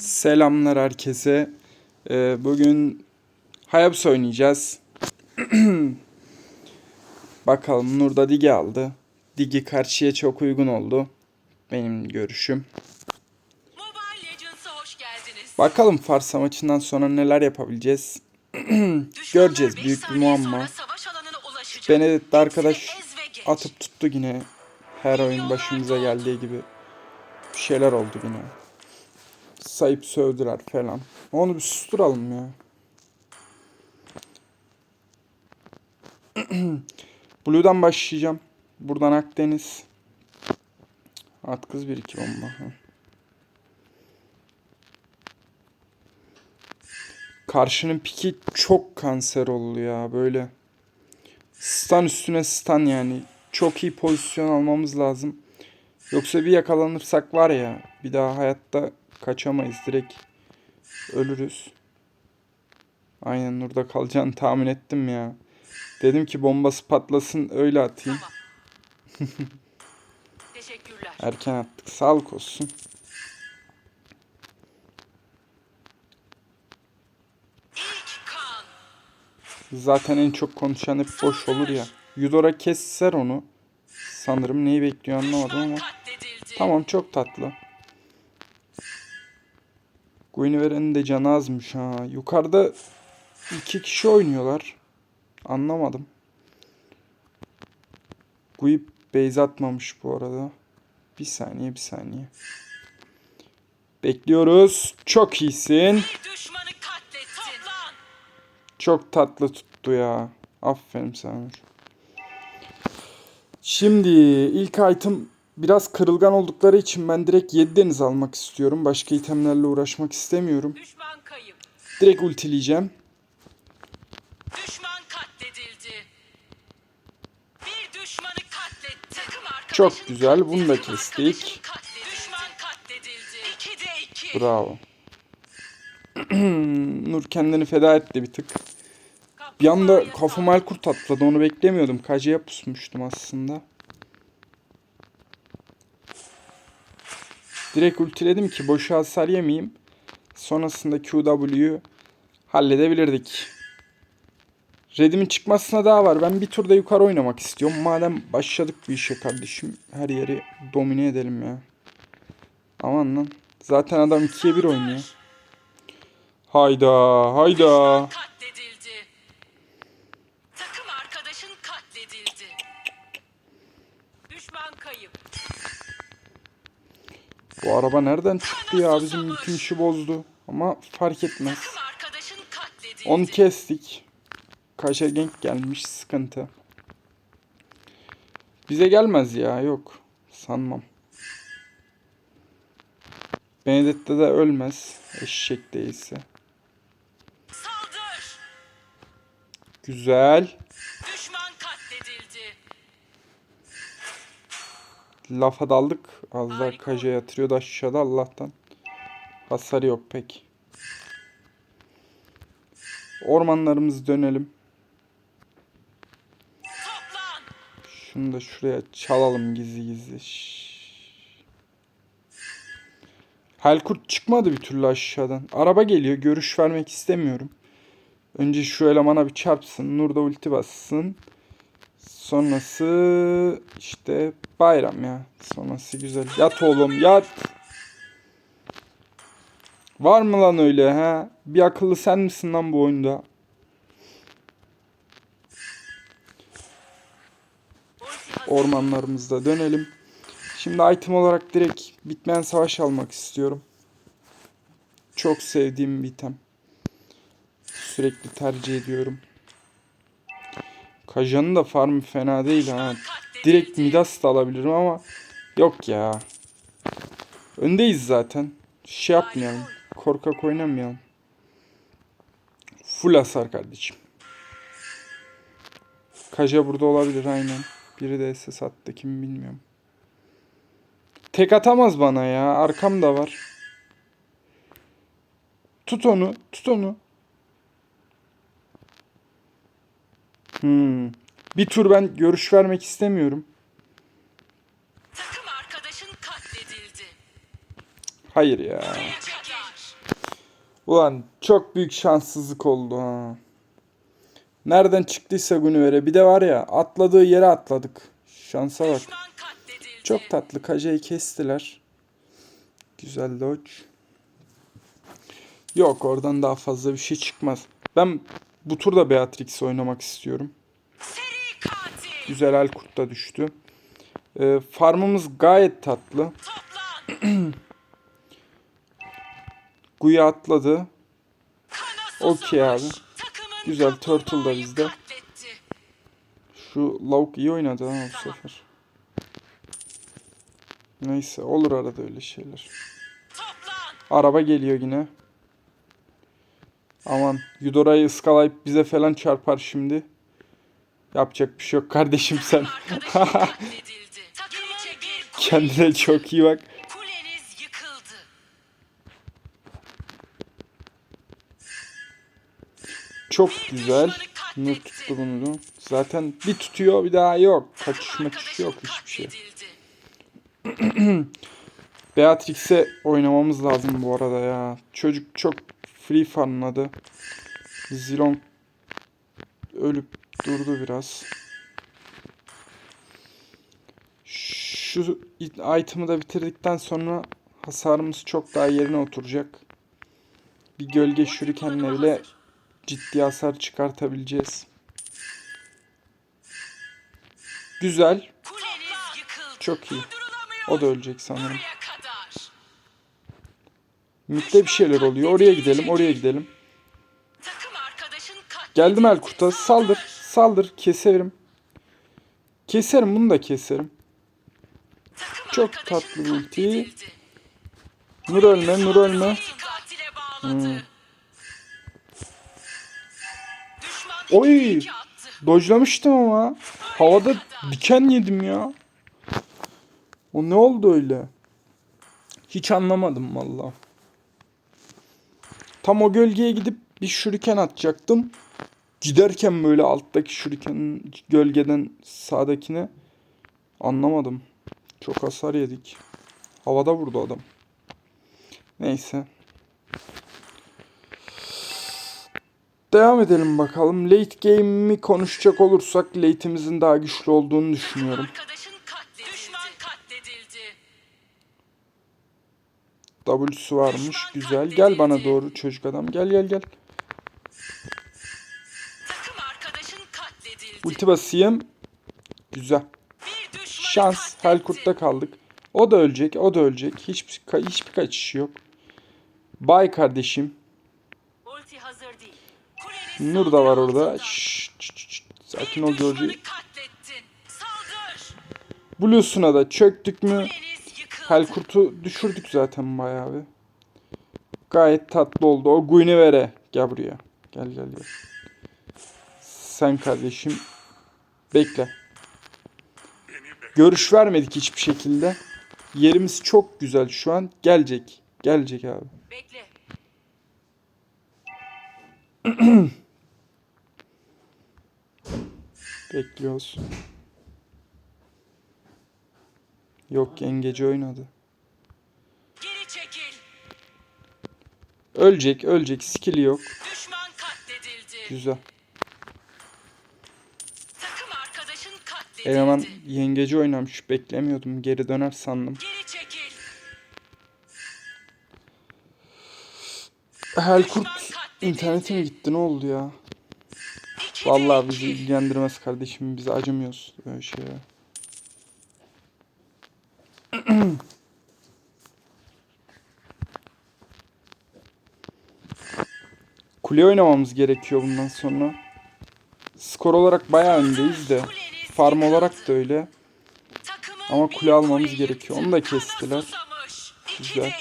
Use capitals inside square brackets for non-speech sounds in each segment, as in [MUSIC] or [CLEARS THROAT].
Selamlar herkese. Ee, bugün Hayabusa oynayacağız. [CLEARS THROAT] Bakalım Nur da Digi aldı. Digi karşıya çok uygun oldu. Benim görüşüm. Bakalım Farsa maçından sonra neler yapabileceğiz. [CLEARS THROAT] Göreceğiz, büyük bir muamma. Benedict arkadaş atıp tuttu yine. Her oyun başımıza geldiği gibi. Bir şeyler oldu yine. Sayıp sövdüler falan. Onu bir susturalım ya. [CLEARS THROAT] Blue'dan başlayacağım. Buradan Akdeniz. At kız 1-2 bomba. Karşının piki çok kanser oldu ya böyle. Stun üstüne stun yani. Çok iyi pozisyon almamız lazım. Yoksa bir yakalanırsak var ya bir daha hayatta kaçamayız direkt ölürüz. Aynen Nur'da kalacağını tahmin ettim ya. Dedim ki bombası patlasın öyle atayım. Tamam. [LAUGHS] Teşekkürler. Erken attık. Sağlık olsun. Zaten en çok konuşan hep boş olur ya. Yudora kesser onu. Sanırım neyi bekliyor anlamadım ama. Tamam çok tatlı. Guinevere'nin de canı azmış ha. Yukarıda iki kişi oynuyorlar. Anlamadım. Guip base atmamış bu arada. Bir saniye bir saniye. Bekliyoruz. Çok iyisin. Çok tatlı tuttu ya. Aferin sana. Şimdi ilk item biraz kırılgan oldukları için ben direkt 7 deniz almak istiyorum. Başka itemlerle uğraşmak istemiyorum. Direkt ultileyeceğim. Düşman katledildi. Bir düşmanı katletti. Takım arkadaşın Çok güzel, bunu da kestik. Bravo. [CLEARS THROAT] Nur kendini feda etti bir tık. Bir anda kafama el kurt atladı. Onu beklemiyordum. Kacıya pusmuştum aslında. Direkt ultiledim ki boşa hasar yemeyeyim. Sonrasında QW'yu halledebilirdik. Red'imin çıkmasına daha var. Ben bir turda yukarı oynamak istiyorum. Madem başladık bir işe kardeşim. Her yeri domine edelim ya. Aman lan. Zaten adam 2'ye 1 oynuyor. Hayda hayda. Bu araba nereden çıktı ya? Bizim bütün işi bozdu. Ama fark etmez. Onu kestik. Kaşa genk gelmiş sıkıntı. Bize gelmez ya yok. Sanmam. Benedetta da ölmez. Eşek değilse. Güzel. Düşman katledildi. Lafa daldık. Az daha kaja yatırıyordu aşağıda Allah'tan. Hasarı yok pek. Ormanlarımızı dönelim. Şunu da şuraya çalalım gizli gizli. Helkurt çıkmadı bir türlü aşağıdan. Araba geliyor. Görüş vermek istemiyorum. Önce şu elemana bir çarpsın. Nur da ulti bassın. Sonrası işte bayram ya. Sonrası güzel. Yat oğlum yat. Var mı lan öyle ha? Bir akıllı sen misin lan bu oyunda? Ormanlarımızda dönelim. Şimdi item olarak direkt bitmeyen savaş almak istiyorum. Çok sevdiğim bir item. Sürekli tercih ediyorum. Kajan'ın da farmı fena değil ha. Direkt Midas da alabilirim ama yok ya. Öndeyiz zaten. Şey yapmayalım. Korkak oynamayalım. Full hasar kardeşim. Kaja burada olabilir aynen. Biri de SS attı kim bilmiyorum. Tek atamaz bana ya. Arkam da var. Tut onu. Tut onu. Hmm. Bir tur ben görüş vermek istemiyorum. Takım arkadaşın katledildi. Hayır ya. Ulan çok büyük şanssızlık oldu ha. Nereden çıktıysa Gunnivere bir de var ya atladığı yere atladık. Şansa bak. Çok tatlı. Kaja'yı kestiler. Güzel dodge. Yok oradan daha fazla bir şey çıkmaz. Ben bu turda Beatrix oynamak istiyorum. Güzel el kurt da düştü. Ee, farmımız gayet tatlı. [CLEARS THROAT] Guya atladı. Okey abi. Güzel, Turtle da bizde. Şu lavuk iyi oynadı ha bu sefer. Neyse olur arada öyle şeyler. Araba geliyor yine. Aman Yudora'yı ıskalayıp bize falan çarpar şimdi. Yapacak bir şey yok kardeşim [LAUGHS] sen. [LAUGHS] Kendine çok iyi bak. Çok güzel. Nur tuttu bunu. Zaten bir tutuyor bir daha yok. Kaçış maçış yok hiçbir şey. [CLEARS THROAT] Beatrix'e oynamamız lazım bu arada ya. Çocuk çok free farmladı. Zilong ölüp durdu biraz. Şu it- item'ı da bitirdikten sonra hasarımız çok daha yerine oturacak. Bir gölge şurikenle bile ciddi hasar çıkartabileceğiz. Güzel. Çok iyi. O da ölecek sanırım. Mid'de bir şeyler oluyor. Oraya gidelim, oraya gidelim. Geldim Elkurt'a. Saldır. Saldır. Keserim. Keserim bunu da keserim. Çok tatlı bir ulti. Nur ölme, nur ölme. Hmm. Oy! Dojlamıştım ama. Havada diken yedim ya. O ne oldu öyle? Hiç anlamadım valla. Tam o gölgeye gidip bir şuriken atacaktım. Giderken böyle alttaki şurikenin gölgeden sağdakine anlamadım. Çok hasar yedik. Havada vurdu adam. Neyse. Devam edelim bakalım. Late game'i konuşacak olursak late'imizin daha güçlü olduğunu düşünüyorum. W'su varmış. Güzel. Gel bana doğru çocuk adam. Gel gel gel. Ulti basayım. Güzel. Şans. Helkurt'ta kaldık. O da ölecek. O da ölecek. Hiçbir, hiçbir kaçışı yok. Bay kardeşim. Nur da var orada. Şşş. Sakin ol. Saldır. Blue'suna da çöktük mü? Helkurt'u düşürdük zaten bayağı bir. Gayet tatlı oldu. O Guinevere. Gel buraya. Gel gel gel. Sen kardeşim. Bekle. Görüş vermedik hiçbir şekilde. Yerimiz çok güzel şu an. Gelecek. Gelecek abi. Bekle. [CLEARS THROAT] Bekliyoruz. Yok yengeci oynadı. Geri çekil. Ölecek ölecek. Skill'i yok. Düşman katledildi. Güzel. Takım arkadaşın katledildi. Eleman yengeci oynamış. Beklemiyordum. Geri döner sandım. Helkurt internete mi gitti? Ne oldu ya? Vallahi bizi ilgilendirmez kardeşim. Biz acımıyoruz böyle şeye. [CLEARS THROAT] Kule oynamamız gerekiyor bundan sonra. Skor olarak bayağı öndeyiz de. Farm olarak da öyle. Ama kule almamız gerekiyor. Onu da kestiler. Güzel.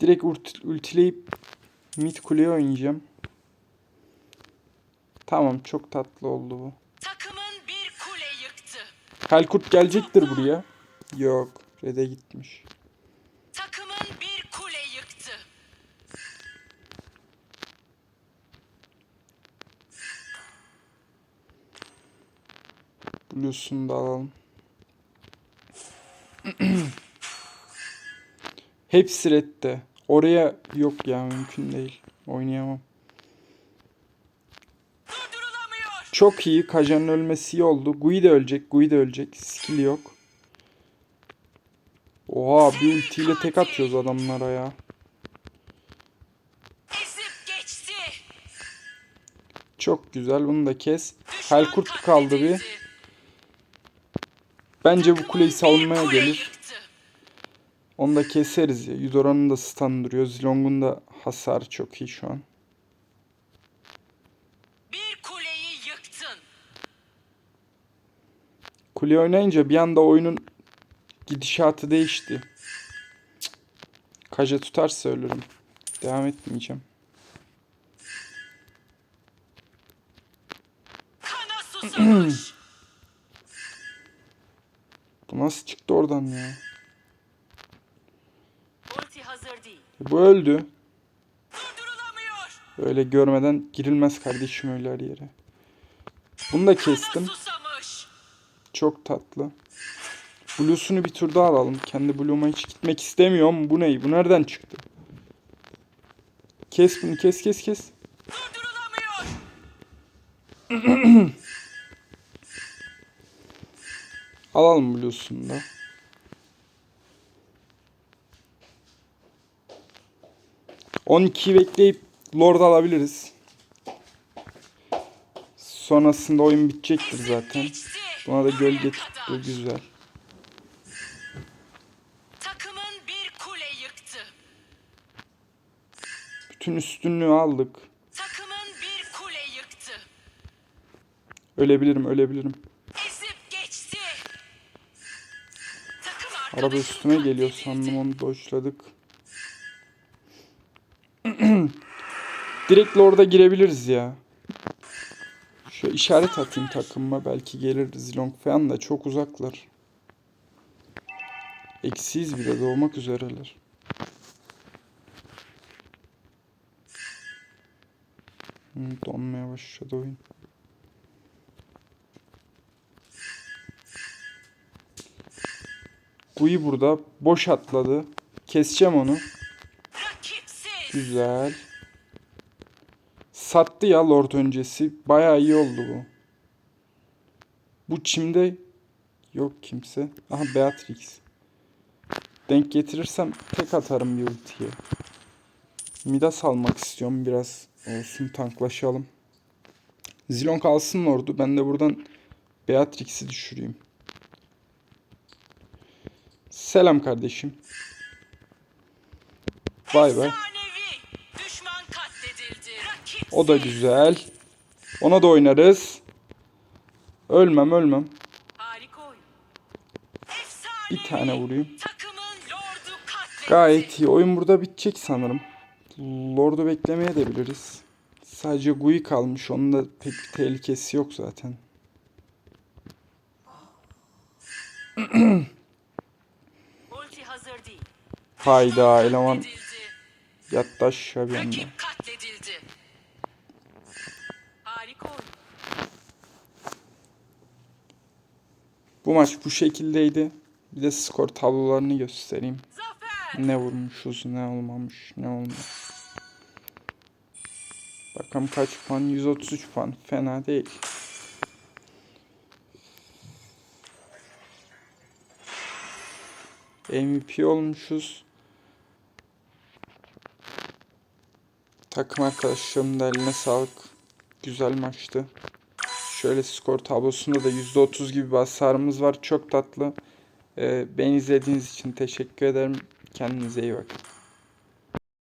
Direkt ult- ultileyip mid kuleye oynayacağım. Tamam çok tatlı oldu bu. Takımın bir kule yıktı. Helkurt gelecektir buraya. Yok. Red'e gitmiş. Takımın bir kule yıktı. Blues'unu da alalım. [CLEARS THROAT] Hepsi redde. Oraya yok ya mümkün değil. Oynayamam. Çok iyi. Kaja'nın ölmesi iyi oldu. Gui de ölecek. Gui de ölecek. Skill yok. Oha bir ultiyle tek atıyoruz adamlara ya. Çok güzel. Bunu da kes. Helkurt kaldı bir. Bence bu kuleyi savunmaya gelir. Onu da keseriz ya. Yudora'nın da stun duruyor. Zilong'un da hasarı çok iyi şu an. Bir kuleyi yıktın. Kule oynayınca bir anda oyunun gidişatı değişti. Kaja tutarsa ölürüm. Devam etmeyeceğim. [CLEARS THROAT] Bu nasıl çıktı oradan ya? Değil. Bu öldü. Öyle görmeden girilmez kardeşim öyle her yere. Bunu da kestim. Çok tatlı. Blue'sunu bir tur daha alalım. Kendi Blue'uma hiç gitmek istemiyorum. Bu ne? Bu nereden çıktı? Kes bunu kes kes kes. [CLEARS THROAT] Alalım Blue'sunu da. On bekleyip Lord alabiliriz. Sonrasında oyun bitecektir zaten. Buna da gölge tuttu. Güzel. Takımın bir kule yıktı. Bütün üstünlüğü aldık. Takımın bir kule yıktı. Ölebilirim ölebilirim. Ezip geçti. Takım Araba üstüme geliyor sandım onu dojladık. [CLEARS THROAT] Direkt Lord'a girebiliriz ya. Şu işaret atayım takımıma belki gelir Zilong falan da çok uzaklar. Eksiyiz bile doğmak üzereler. Donmaya başladı oyun. Gui burada boş atladı. Keseceğim onu. Güzel. Sattı ya Lord öncesi. Bayağı iyi oldu bu. Bu çimde yok kimse. Aha Beatrix. Denk getirirsem tek atarım bir ultiye. Midas almak istiyorum biraz. Olsun tanklaşalım. Zilong alsın Lord'u. Ben de buradan Beatrix'i düşüreyim. Selam kardeşim. Bay bay. O da güzel. Ona da oynarız. Ölmem ölmem. Bir tane vurayım. Gayet iyi. Oyun burada bitecek sanırım. Lord'u beklemeye de biliriz. Sadece Gui kalmış. Onun da pek bir tehlikesi yok zaten. [CLEARS THROAT] Hayda eleman yattı aşağı bir anda. Bu maç bu şekildeydi. Bir de skor tablolarını göstereyim. Ne vurmuşuz, ne olmamış, ne olmamış. Bakalım kaç puan? 133 puan. Fena değil. MVP olmuşuz. Takım arkadaşlarımın da eline sağlık. Güzel maçtı. Şöyle skor tablosunda da %30 gibi bir hasarımız var. Çok tatlı. Ee, beni izlediğiniz için teşekkür ederim. Kendinize iyi bakın.